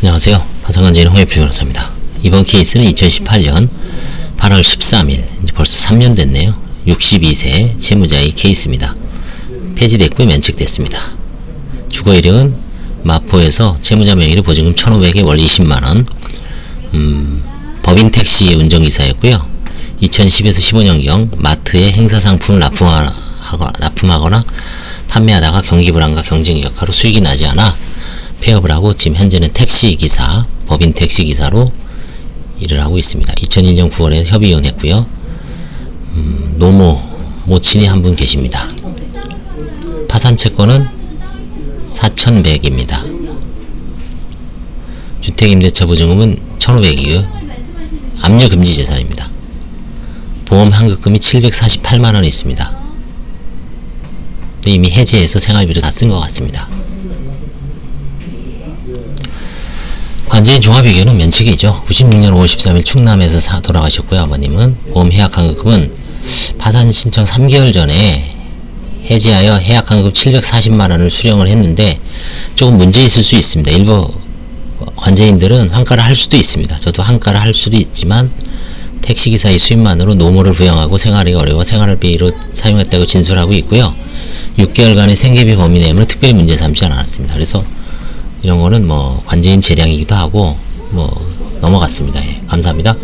안녕하세요. 홍혜표 변호사입니다. 이번 케이스는 2018년 8월 13일, 이제 벌써 3년 됐네요. 62세 채무자의 케이스입니다. 폐지됐고 면책됐습니다. 주거 이력은 마포에서 채무자 명의로 보증금 1,500에 월 20만원, 음, 법인 택시 운전기사였고요. 2010에서 15년경 마트에 행사 상품을 납품하거나, 납품하거나 판매하다가 경기 불안과 경쟁 역화로 수익이 나지 않아 폐업을 하고 지금 현재는 택시 기사, 법인 택시 기사로 일을 하고 있습니다. 2001년 9월에 협의 이혼했고요. 음, 노모 모친이 한 분 계십니다. 파산 채권은 4,100입니다. 주택임대차 보증금은 1,500이고요. 압류 금지 재산입니다. 보험 환급금이 748만 원 있습니다. 근데 이미 해지해서 생활비로 다 쓴 것 같습니다. 관제인 종합의견은 면책이죠. 96년 5월 13일 충남에서 사- 돌아가셨고요. 아버님은 보험 해약 환급금은 파산 신청 3개월 전에 해지하여 해약 환급 740만 원을 수령을 했는데 조금 문제 있을 수 있습니다. 일부 관제인들은 환가를 할 수도 있습니다. 저도 환가를 할 수도 있지만 택시기사의 수입만으로 노무를 부양하고 생활이 어려워 생활비로 사용했다고 진술하고 있고요. 6개월간의 생계비 범위 내용을 특별히 문제 삼지 않았습니다. 그래서 이런 거는 뭐 관제인 재량이기도 하고 뭐 넘어갔습니다. 예, 감사합니다.